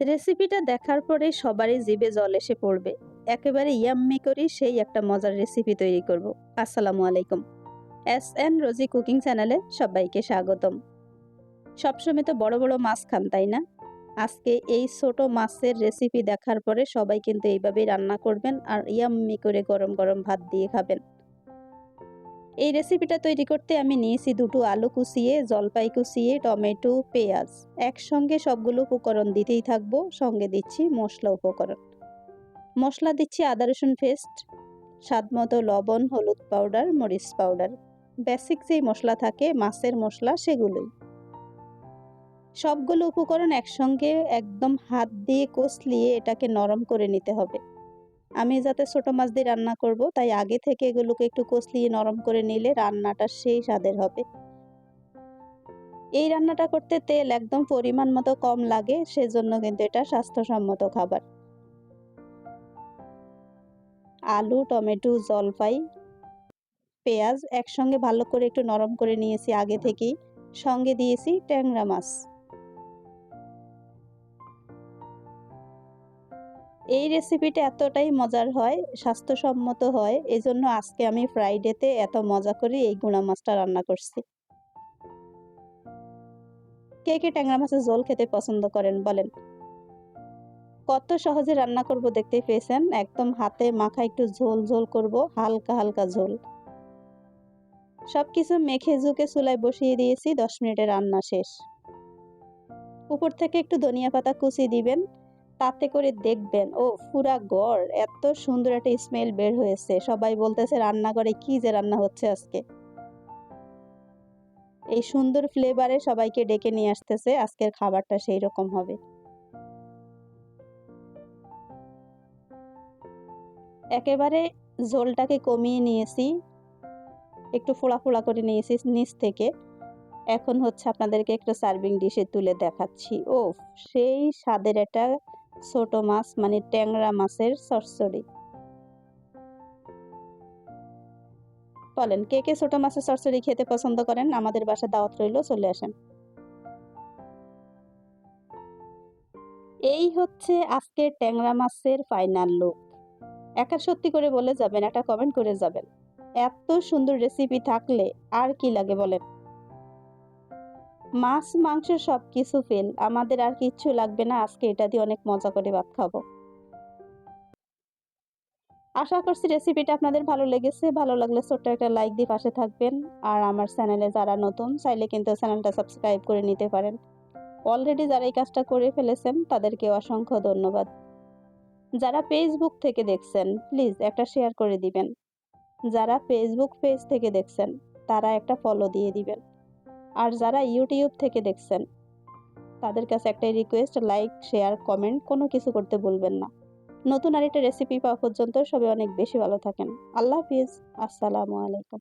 রেসিপিটা দেখার পরে সবারই জিভে জল এসে পড়বে। একেবারে ইয়াম্মি করি সেই একটা মজার রেসিপি তৈরি করব। আসসালামু আলাইকুম। এস এন রোজি কুকিং চ্যানেলে সবাইকে স্বাগতম। সবসময় তো বড় বড় মাছ খান, তাই না? আজকে এই ছোট মাছের রেসিপি দেখার পরে সবাই কিন্তু এইভাবেই রান্না করবেন আর ইয়াম্মি করে গরম গরম ভাত দিয়ে খাবেন। এই রেসিপিটা তৈরি করতে আমি নিয়েছি দুটো আলু কুচিয়ে, জলপাই কুচিয়ে, টমেটো, পেঁয়াজ। একসঙ্গে সবগুলো উপকরণ দিতেই থাকব। সঙ্গে দিচ্ছি মশলা উপকরণ। মশলা দিচ্ছি আদা, রসুন পেস্ট স্বাদ মতো লবণ, হলুদ পাউডার মরিচ পাউডার বেসিক যেই মশলা থাকে, মাছের মশলা, সেগুলোই। সবগুলো উপকরণ একসঙ্গে একদম হাত দিয়ে কষলিয়ে এটাকে নরম করে নিতে হবে। আমি যাতে ছোট মাছ দিয়ে রান্না করব, তাই আগে থেকে এগুলোকে একটু কষলিয়ে নরম করে নিলে রান্নাটা সেই স্বাদের হবে। এই রান্নাটা করতে তেল একদম পরিমাণ মতো কম লাগে, সেজন্য কিন্তু এটা স্বাস্থ্যসম্মত খাবার। আলু, টমেটো জলপাই পেঁয়াজ একসঙ্গে ভালো করে একটু নরম করে নিয়েছি আগে থেকেই। সঙ্গে দিয়েছি ট্যাংরা মাছ। এই রেসিপিটা এতটাই মজার হয়, স্বাস্থ্যসম্মত হয়, এজন্য আজকে আমি ফ্রাইডেতে এত মজা করে এই গুঁড়া মাছটা রান্না করছি। কে কে ট্যাংরা মাছের ঝোল খেতে পছন্দ করেন বলেন? কত সহজে রান্না করব দেখতে পেয়েছেন? একদম হাতে মাখা একটু ঝোল ঝোল করব, হালকা হালকা ঝোল। সবকিছু মেখে ঝুঁকে চুলায় বসিয়ে দিয়েছি, দশ মিনিটে রান্না শেষ। উপর থেকে একটু ধনিয়া পাতা কুচি দিবেন তাতে করে দেখবেন, ও পুরা গড়, এত সুন্দর একটা স্মেল বের হয়েছে। সবাই বলতেছে, রান্নাঘরে কি যে রান্না হচ্ছে আজকে? এই সুন্দর ফ্লেভারে সবাইকে ডেকে নিয়ে আসতেছে, আজকের খাবারটা সেই রকম হবে। একেবারে ঝোলটাকে কমিয়ে নিয়েছি। একটু ফোড়া ফোড়া করে নিয়েছি নিচ থেকে। এখন হচ্ছে আপনাদেরকে একটা সার্ভিং ডিশে তুলে দেখাচ্ছি। ও সেই স্বাদের একটা ছোট মাছ মানে ট্যাংরা মাছের সরসরি বলেন, কে কে ছোট মাছের সরসরি খেতে পছন্দ করেন? আমাদের বাসা দাওয়াত রইল, চলে আসেন। এই হচ্ছে আজকের ট্যাংরা মাছের ফাইনাল লুক একা সত্যি করে বলে যাবেন, একটা কমেন্ট করে যাবেন। এত সুন্দর রেসিপি থাকলে আর কি লাগে বলেন? মাছ, মাংস সব কিছু ফেল। আমাদের আর কিচ্ছু লাগবে না, আজকে এটা দিয়ে অনেক মজা করে ভাত খাব। আশা করছি রেসিপিটা আপনাদের ভালো লেগেছে। ভালো লাগলে ছোট্ট একটা লাইক দিয়ে পাশে থাকবেন। আর আমার চ্যানেলে যারা নতুন, চাইলে কিন্তু চ্যানেলটা সাবস্ক্রাইব করে নিতে পারেন। অলরেডি যারা এই কাজটা করে ফেলেছেন, তাদেরকে অসংখ্য ধন্যবাদ। যারা ফেসবুক থেকে দেখছেন প্লিজ একটা শেয়ার করে দিবেন। যারা ফেসবুক পেজ থেকে দেখছেন, তারা একটা ফলো দিয়ে দিবেন। আর যারা ইউটিউব থেকে দেখছেন, তাদের কাছে একটাই রিকোয়েস্ট লাইক শেয়ার কমেন্ট কোনো কিছু করতে বলবেন না। নতুন আরেকটা রেসিপি পাওয়া পর্যন্ত সবাই অনেক বেশি ভালো থাকেন। আল্লাহ হাফিজ। আসসালামু আলাইকুম।